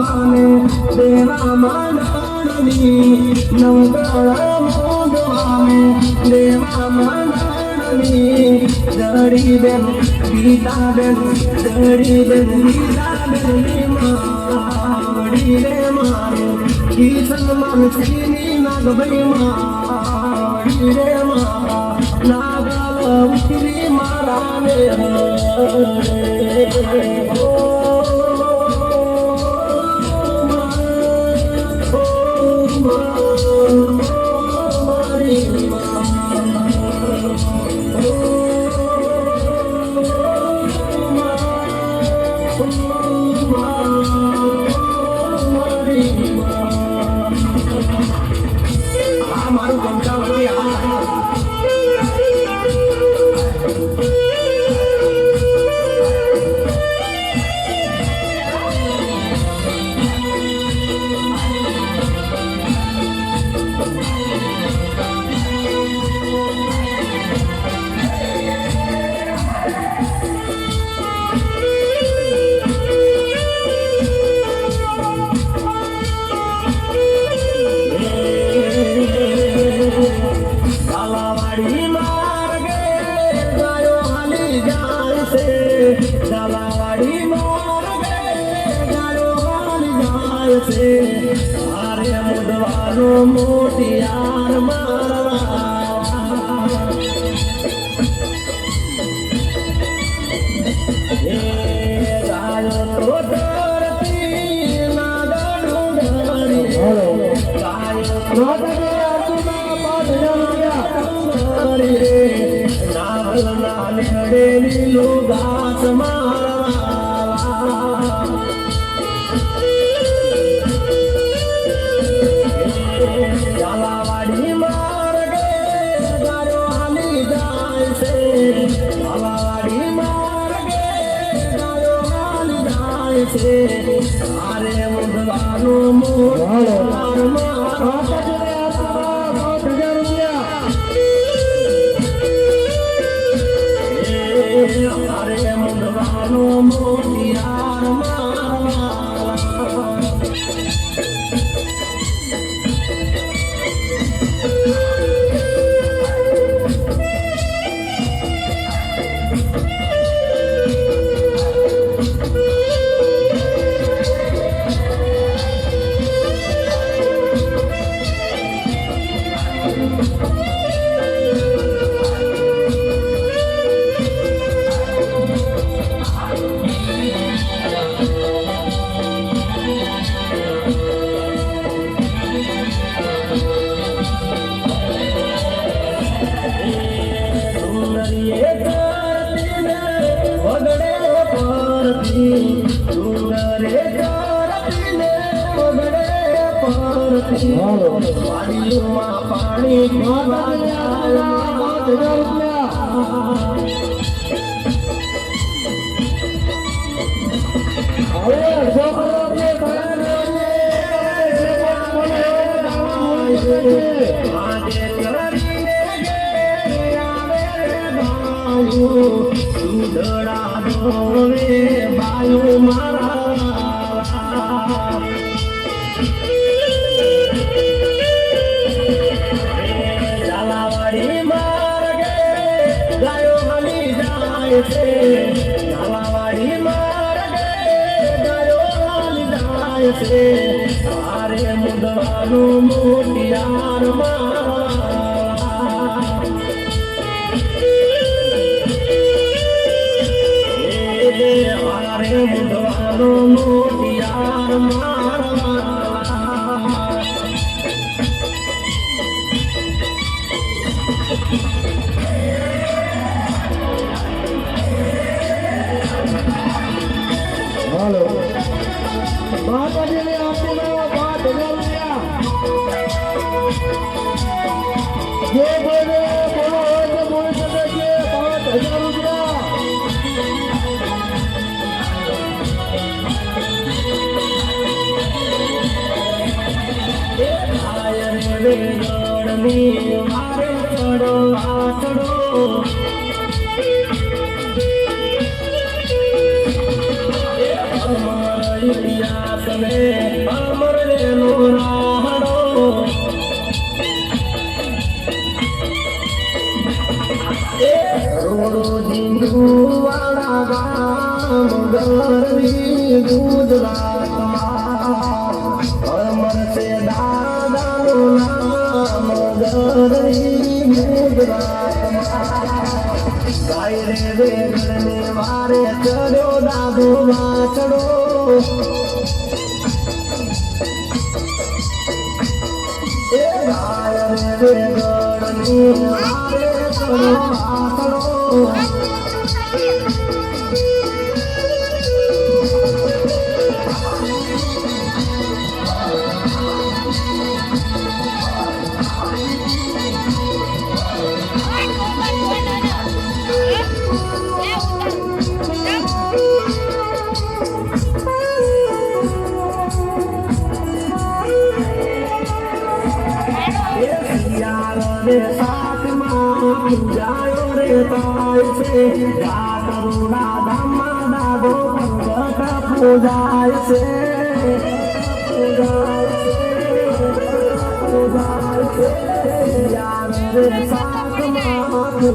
હારા નવદાને દેવા માનની નવદાને દેવા માનની દડી બેન ગીતા બેન દડી બેન ગીતા બેન, માડી રે મારે ઈ સન્માન શ્રીની નાગભાઈ માડી રે મારા નાગલ ઉતરી મારા રે આ છે. મારે મુદવાનો મોટિયાર મારવા જાય છે મારે મુદવાનું મોઢું મારવા પાણી પીવા જાય આજે કરીને આવે બાયું સુધડા બાયું મારા છે. તારે મુદવાનું મોટિયાર મારા. મુદવાનું મોટિયાર મારા. માતાજીની આરતીમાં પાંચ હજાર રૂપિયા જે કોઈને બોલો હોય તો બોલી શકે છે પાંચ હજાર રૂપિયા મારે ચડો આચડો ગરવી ગુજરાતમાં અમર છે દાદાનું નામ ગરવી ગુજરાતમાં ગાય રે વેગળને મારે ચડ્યો દાદો વાછડો એ ગાય રે વેગળની મારે ચડ્યો વાછડો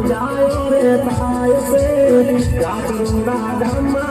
જાયો રે તાય છે જાત રૂડા ધામા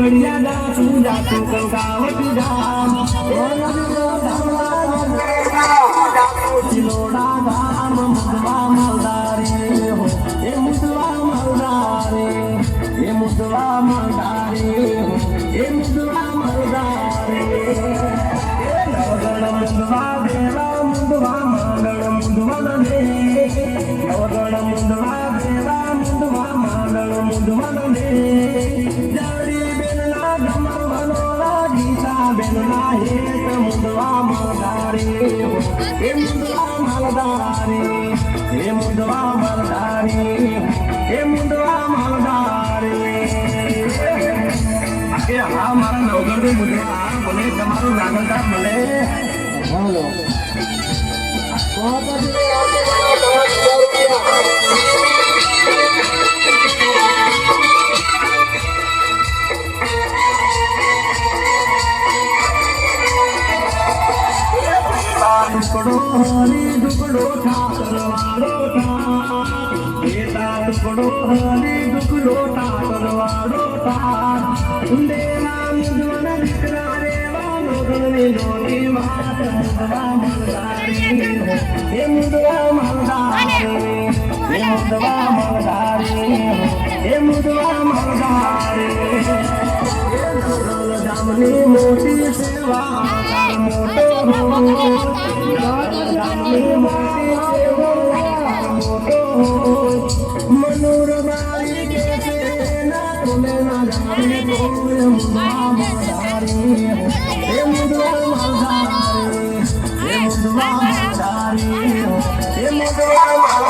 જાતું લીમડિયા જાતું કંકાવટી ધામ ચિલોડા ધામ મુદવા મલદારે હો દેવા મુદવા માંગણ મુદવા દે નવગણ હેત મુદવા મલદારે હો મુદવા મલદારે એ મુદવા મલદારે એ મુદવા મલદારે હા મારા નવગણની મને મુદવા હો એ મુદવા મલદારી ગામની મોટી સેવા મોટો ગામની મોટી સેવા મોટો મુદવા મલદારી એ મુદવા મલદારી એ મુદવા મલદારી એ મુદવા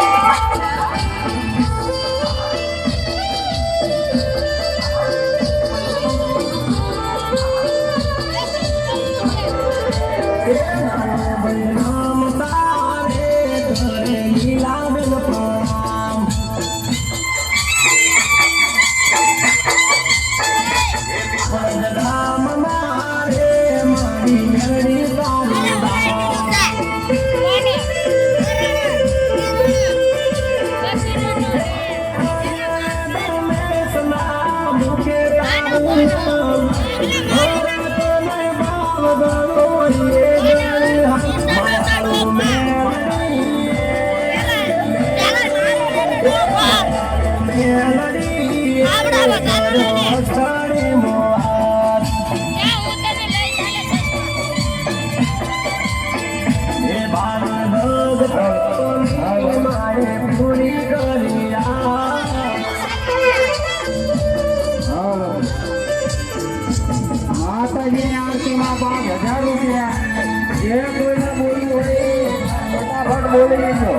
બોલી લીધો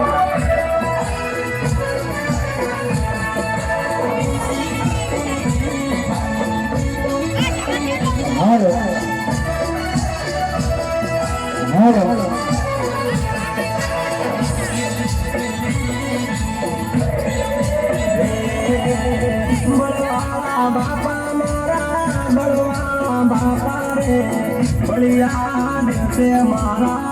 હાલો હાલો બાપા મારા બળવા બાપા રે બળિયા મારા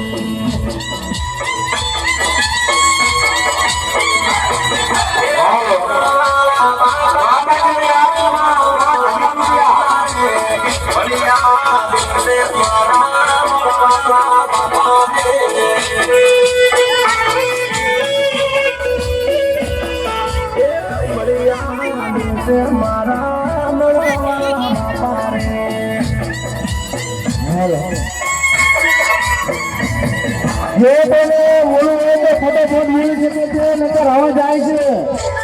મારા મળવાલા બાપા રે તને બોલવું હોય મળી શકે છે નકર જાય છે.